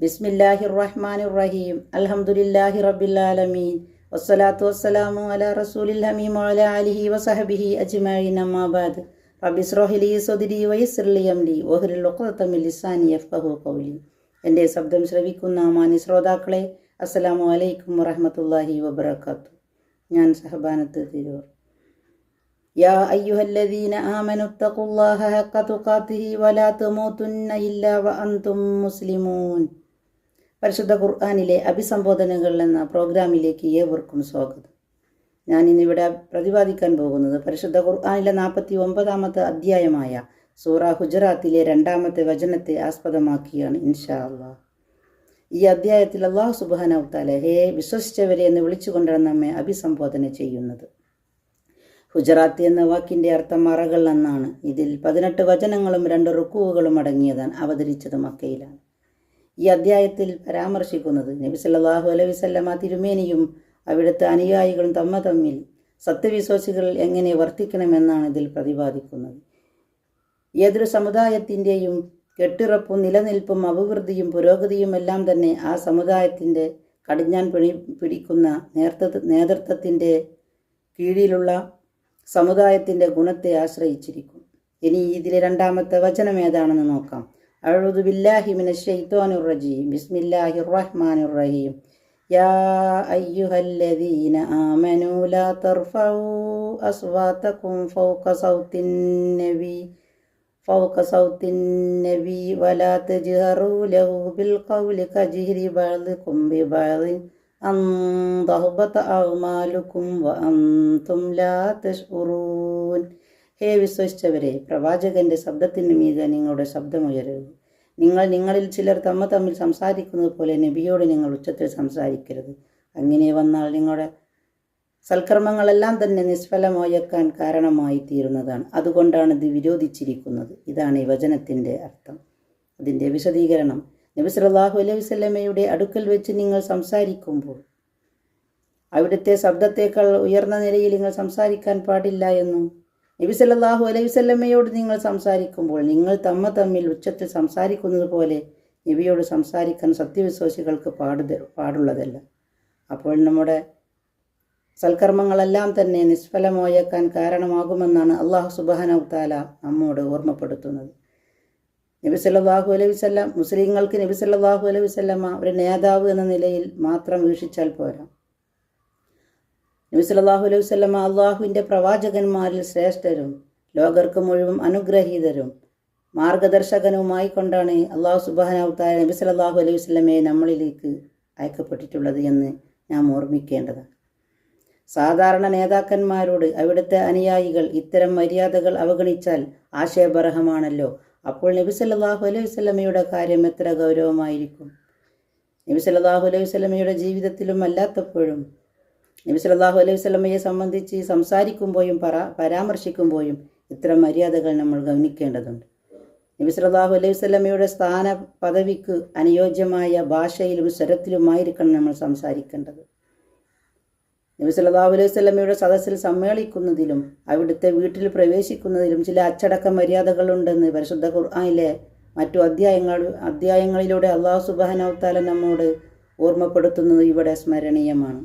ബിസ്മില്ലാഹിർ റഹ്മാനിർ റഹീം അൽഹംദുലില്ലാഹി റബ്ബിൽ ആലമീൻ വസ്സലാത്തു വസ്സലാമു അലാ റസൂലിൽ ഹമീം വഅലാ ആലിഹി വസഹബിഹി അജ്മഈൻ അമ്മാ ബഅദ് റബ്ബി ഇസ്റഹ് ലി സദ്രി വയസ്സിർ ലി അംരി വഹ്ലുൽ ഉഖ്ദത മിൻ ലിസാനി യഫ്ഖഹു ഖൗലി എൻ്റെ ശബ്ദം ശ്രവിക്കുന്ന മാന്യ ശ്രോതാക്കളെ അസ്സലാമു അലൈക്കും വറഹ്മത്തുള്ളാഹി വബറകാത്തു ഞാൻ സഹബാനത്ത് തിരൂർ يا أيها الذين آمنوا اتقوا الله حق تقاته ولا تموتن إلا وأنتم مسلمون പരിശുദ്ധ ഖുർആാനിലെ അഭിസംബോധനകൾ എന്ന പ്രോഗ്രാമിലേക്ക് ഏവർക്കും സ്വാഗതം. ഞാൻ ഇന്നിവിടെ പ്രതിപാദിക്കാൻ പോകുന്നത് പരിശുദ്ധ ഖുർആാനിലെ നാൽപ്പത്തി ഒമ്പതാമത്തെ അധ്യായമായ സൂറ ഹുജറാത്തിലെ രണ്ടാമത്തെ വചനത്തെ ആസ്പദമാക്കിയാണ് ഇൻഷാ അള്ളാഹ് ഈ അധ്യായത്തിൽ അള്ളാഹു സുബാനവത്താല ഹേ വിശ്വസിച്ചവരെ എന്ന് വിളിച്ചുകൊണ്ടാണ് നമ്മെ അഭിസംബോധന ചെയ്യുന്നത്. ഹുജറാത്ത് എന്ന വാക്കിന്റെ അർത്ഥം മറകൾ എന്നാണ്. ഇതിൽ പതിനെട്ട് വചനങ്ങളും രണ്ട് റുക്കുവുകളും അടങ്ങിയതാണ് അവതരിച്ചത് മക്കയിലാണ്. ഈ അധ്യായത്തിൽ പരാമർശിക്കുന്നത് നബി സല്ലല്ലാഹു അലൈഹി വസല്ലമ തിരുമേനിയും അവിടുത്തെ അനുയായികളും തമ്മ തമ്മിൽ സത്യവിശ്വാസികൾ എങ്ങനെ വർത്തിക്കണമെന്നാണ് ഇതിൽ പ്രതിപാദിക്കുന്നത്. ഏതൊരു സമുദായത്തിന്റെയും കെട്ടിറപ്പും നിലനിൽപ്പും അഭിവൃദ്ധിയും പുരോഗതിയും എല്ലാം തന്നെ ആ സമുദായത്തിന്റെ കടിഞ്ഞാൻ പിടി പിടിക്കുന്ന നേതൃത്വ നേതൃത്വത്തിന്റെ കീഴിലുള്ള സമുദായത്തിന്റെ ഗുണത്തെ ആശ്രയിച്ചിരിക്കും. ഇനി ഇതിലെ രണ്ടാമത്തെ വചനം ഏതാണെന്ന് നോക്കാം. أعوذ بالله من الشيطان الرجيم بسم الله الرحمن الرحيم يا أيها الذين آمنوا لا ترفعوا أصواتكم فوق صوت النبي فوق صوت النبي ولا تجهروا له بالقول كجهر بعضكم ببعض أن تهبط أعمالكم وأنتم لا تشعرون ഹേ വിശ്വസിച്ചവരെ പ്രവാചകന്റെ ശബ്ദത്തിന് മീതെ നിങ്ങളുടെ ശബ്ദമുയരരുത് നിങ്ങൾ നിങ്ങളിൽ ചിലർ തമ്മ തമ്മിൽ സംസാരിക്കുന്നത് പോലെ നബിയോട് നിങ്ങൾ ഉച്ചത്തിൽ സംസാരിക്കരുത്. അങ്ങനെ വന്നാൽ നിങ്ങളുടെ സൽക്കർമ്മങ്ങളെല്ലാം തന്നെ നിഷ്ഫലമായേക്കാൻ കാരണമായി തീരുന്നതാണ് അതുകൊണ്ടാണ് ഇത് വിരോധിച്ചിരിക്കുന്നത്. ഇതാണ് ഈ വചനത്തിന്റെ അർത്ഥം. അതിന്റെ വിശദീകരണം. നബി സലാഹു അലൈഹി വസല്ലമയുടെ അടുക്കൽ വെച്ച് നിങ്ങൾ സംസാരിക്കുമ്പോൾ അവിടുത്തെ ശബ്ദത്തേക്കാൾ ഉയർന്ന നിലയിൽ നിങ്ങൾ സംസാരിക്കാൻ പാടില്ല എന്നും നബി സല്ലല്ലാഹു അലൈഹി നിങ്ങൾ സംസാരിക്കുമ്പോൾ നിങ്ങൾ തമ്മ തമ്മിൽ ഉച്ചത്തിൽ സംസാരിക്കുന്നത് പോലെ നബിയോട് സംസാരിക്കാൻ സത്യവിശ്വാസികൾക്ക് പാടുത പാടുള്ളതല്ല. അപ്പോൾ നമ്മുടെ സൽക്കർമ്മങ്ങളെല്ലാം തന്നെ നിഷ്ഫലമായേക്കാൻ കാരണമാകുമെന്നാണ് അള്ളാഹു സുബാനവ് താല നമ്മോട് ഓർമ്മപ്പെടുത്തുന്നത്. നബി സല്ലല്ലാഹു അലൈഹി മുസ്ലിങ്ങൾക്ക് നബി സല്ലല്ലാഹു അലൈഹി ഒരു നേതാവ് എന്ന നിലയിൽ മാത്രം വീക്ഷിച്ചാൽ പോരാ. നബി സല്ലല്ലാഹു അലൈഹി അള്ളാഹുവിന്റെ പ്രവാചകന്മാരിൽ ശ്രേഷ്ഠരും ലോകർക്ക് മുഴുവൻ അനുഗ്രഹീതരും മാർഗദർശകനുമായി കൊണ്ടാണ് അള്ളാഹു സുബാനവ് താല നബി സല്ലല്ലാഹു അലൈഹി വസല്ലമയെ നമ്മളിലേക്ക് അയക്കപ്പെട്ടിട്ടുള്ളത് എന്ന് നാം ഓർമ്മിക്കേണ്ടതാണ്. സാധാരണ നേതാക്കന്മാരോട് അവിടുത്തെ അനുയായികൾ ഇത്തരം മര്യാദകൾ അവഗണിച്ചാൽ ആശയബർഹമാണല്ലോ അപ്പോൾ നബി സല്ലാഹു അലൈഹി വസല്ലമയുടെ കാര്യം എത്ര ഗൗരവമായിരിക്കും? നബി സല്ലാഹു അലൈഹി വസല്ലമയുടെ ജീവിതത്തിലും അല്ലാത്തപ്പോഴും നബി സല്ലാഹു അലൈഹി വസല്ലമയെ സംബന്ധിച്ച് സംസാരിക്കുമ്പോഴും പറ പരാമർശിക്കുമ്പോഴും ഇത്തരം മര്യാദകൾ നമ്മൾ ഗവനിക്കേണ്ടതുണ്ട് നബി സല്ലാഹു അലൈഹി വസല്ലമയുടെ സ്ഥാന പദവിക്ക് അനുയോജ്യമായ ഭാഷയിലും സ്വരത്തിലുമായിരിക്കണം നമ്മൾ സംസാരിക്കേണ്ടത്. നബി സല്ലാഹു അലൈഹി വസല്ലമയുടെ സദസ്സിൽ സമ്മേളിക്കുന്നതിലും അവിടുത്തെ വീട്ടിൽ പ്രവേശിക്കുന്നതിലും ചില അച്ചടക്ക മര്യാദകളുണ്ടെന്ന് പരിശുദ്ധ ഖുർആാനിലെ മറ്റു അധ്യായങ്ങൾ അധ്യായങ്ങളിലൂടെ അള്ളാഹു സുബാനവത്താല നമ്മോട് ഓർമ്മപ്പെടുത്തുന്നത് ഇവിടെ സ്മരണീയമാണ്.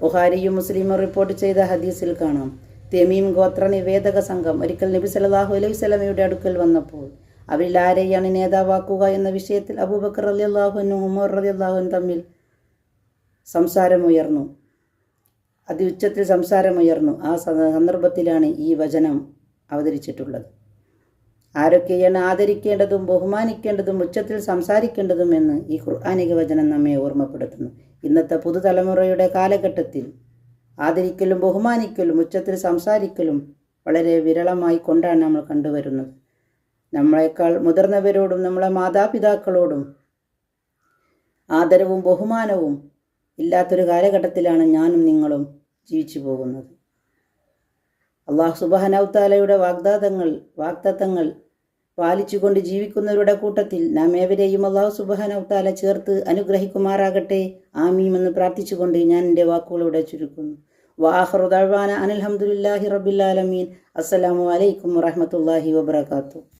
ബുഹാരിയും മുസ്ലിമും റിപ്പോർട്ട് ചെയ്ത ഹദീസിൽ കാണാം. തെമീം ഗോത്ര നിവേദക സംഘം ഒരിക്കൽ നബി സലാഹു അലൈഹി സ്വലമയുടെ അടുക്കൽ വന്നപ്പോൾ അവരിൽ ആരെയാണ് നേതാവാക്കുക എന്ന വിഷയത്തിൽ അബൂബക്കർ അലി അള്ളാഹുനും ഉമർ അലി അള്ളാഹുനും തമ്മിൽ സംസാരമുയർന്നു. അതിഉച്ചത്തിൽ സംസാരമുയർന്നു. ആ സന്ദർഭത്തിലാണ് ഈ വചനം അവതരിച്ചിട്ടുള്ളത്. ആരൊക്കെയാണ് ആദരിക്കേണ്ടതും ബഹുമാനിക്കേണ്ടതും ഉച്ചത്തിൽ സംസാരിക്കേണ്ടതും എന്ന് ഈ ഖുർആാനിക വചനം നമ്മെ ഓർമ്മപ്പെടുത്തുന്നു. ഇന്നത്തെ പുതുതലമുറയുടെ കാലഘട്ടത്തിൽ ആദരിക്കലും ബഹുമാനിക്കലും ഉച്ചത്തിൽ സംസാരിക്കലും വളരെ വിരളമായി കൊണ്ടാണ് നമ്മൾ കണ്ടുവരുന്നത്. നമ്മളെക്കാൾ മുതിർന്നവരോടും നമ്മളെ മാതാപിതാക്കളോടും ആദരവും ബഹുമാനവും ഇല്ലാത്തൊരു കാലഘട്ടത്തിലാണ് ഞാനും നിങ്ങളും ജീവിച്ചു പോകുന്നത്. അള്ളാഹു സുബഹനൌത്താലയുടെ വാഗ്ദാതങ്ങൾ വാഗ്ദത്തങ്ങൾ പാലിച്ചുകൊണ്ട് ജീവിക്കുന്നവരുടെ കൂട്ടത്തിൽ നാം ഏവരെയും അള്ളാഹു സുബാനൌത്താല ചേർത്ത് അനുഗ്രഹിക്കുമാറാകട്ടെ. ആമീമെന്ന് പ്രാർത്ഥിച്ചുകൊണ്ട് ഞാൻ എന്റെ വാക്കുകളോടെ ചുരുക്കുന്നു. വാഹറുദാന അനിൽഹമുല്ലാഹി റബിലാലമീൻ അസ്സലാമു അലൈക്കും വറഹമത്തല്ലാഹി വബർക്കാത്തു